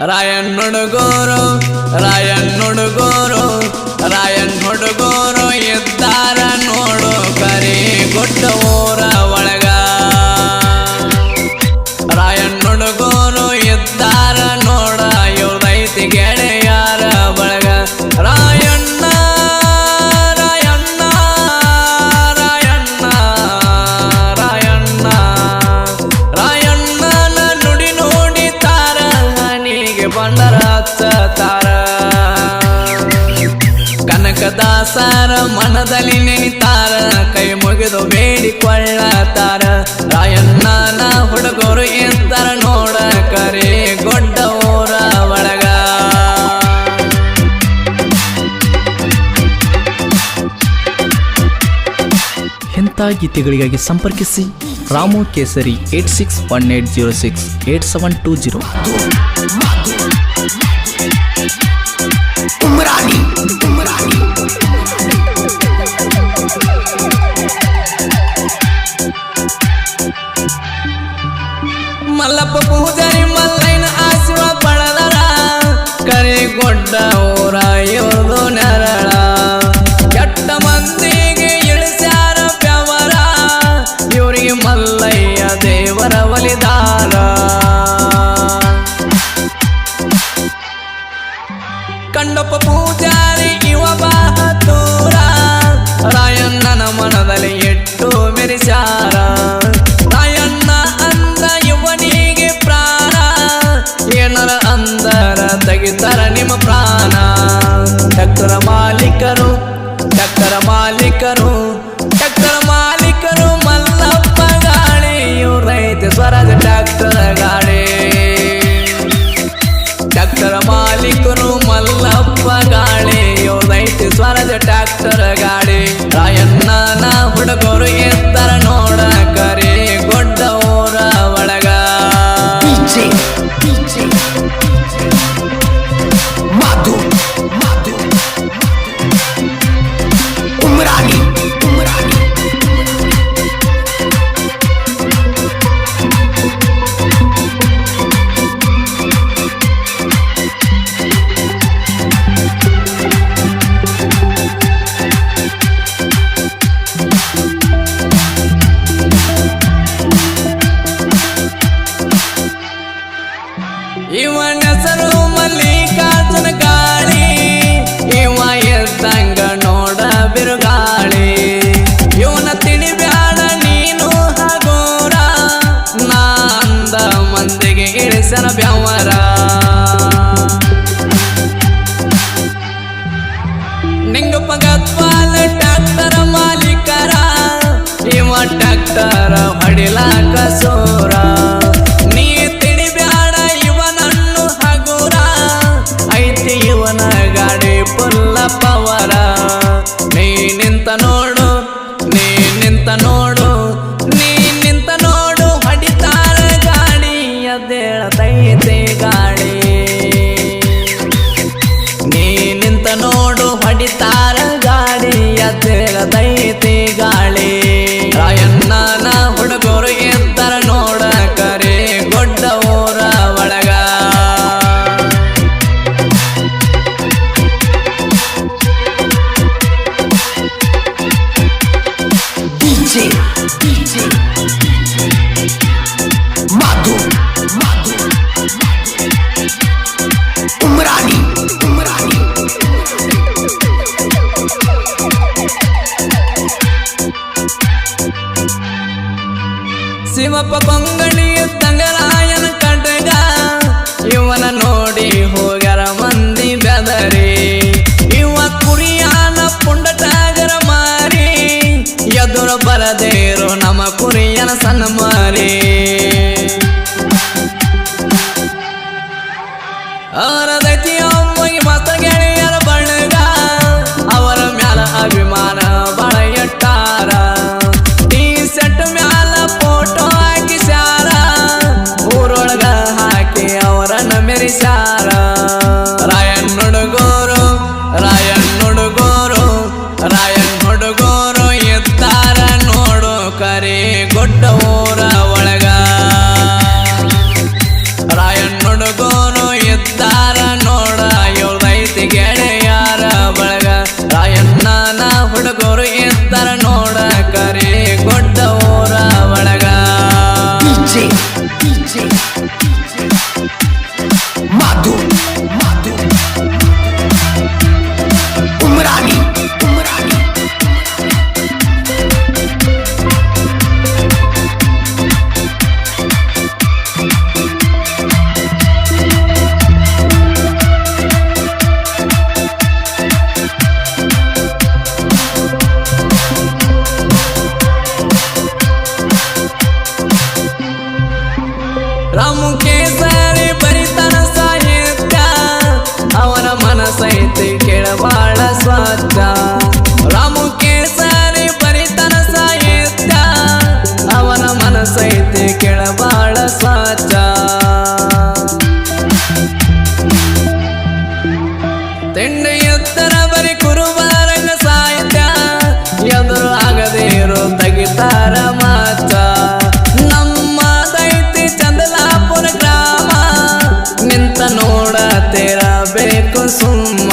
ರಾಯನ್ ನುಡುಗೋರು ರಾಯನ್ ನುಡುಗೋರು ರಾಯನ್ ನುಡುಗೋರು ಎದ್ದಾರ ನೋಡು ಕರಿ ಕೊಟ್ಟ ಊರ ಒಳಗ. ರಾಯನ್ ನುಡುಗೋ ಎಂದು ಬೇಡಿಕೊಳ್ಳತಾರ ರಾಯಣ್ಣನ ಹುಡುಗರು ಎಂತರ ನೋಡ ಕರೆ ಗೊಡ್ಡ ಊರ ಒಳಗ. ಇಂಥ ಗೀತೆಗಳಿಗಾಗಿ ಸಂಪರ್ಕಿಸಿ. Ramu Kesari eight six one eight zero six eight seven two zero. Umarani ಉಮರಾ ಅಂತ ಊರಾಯೋದು ನರಳ. ಕೆಟ್ಟ ಮಂದಿಗೆ ಇಳಿಸ್ಯಾರ ಪ್ಯವರ ಇವರಿಗೆ ಮಲ್ಲಯ್ಯ ದೇವರ ಒಲಿದಾರ ಕಂಡಪ್ಪ ಪೂಜಾರಿ ಇವ ಬಹತೂರ ರಾಯಣ್ಣನ ಮನದಲ್ಲಿ ಎಟ್ಟು caro पड़ेला कसोरा ಶಿವಪ್ಪ ಪೊಂಗಳಿಯ ತಂಗಲಾಯನ ಕಟಗ ಇವನ ನೋಡಿ ಹೋಗರ ಮಂದಿ ಬೆದರಿ. ಇವ ಕುರಿಯಾನ ಪುಂಡಟಾಗರ ಮಾರಿ. ಎದುರು ಬರದೇರು ನಮ್ಮ ಕುರಿಯನ ಸಣ್ಣ ಮಾರಿ ಅವರ ತಿಂಡಿ ಎತ್ತರ ಬರಿ ಕುರುಬಾರಂಗ ಸಾಹಿತ್ಯ. ಎದುರು ಇರೋ ತೆಗಿತಾರ ಮಾತ ನಮ್ಮ ದೈತಿ ಚಂದಲಾಪುರ ಗ್ರಾಮ. ನಿಂತ ನೋಡ ನೋಡತಿರಬೇಕು ಸುಮ್ಮ.